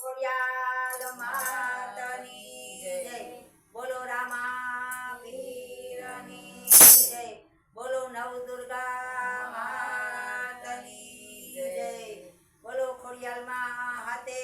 ખોડિયાલ માતની જય. બોલો રામા પીરની જય. બોલો નવદુર્ગા માતની જય. બોલો ખોડિયાલમાં હાથે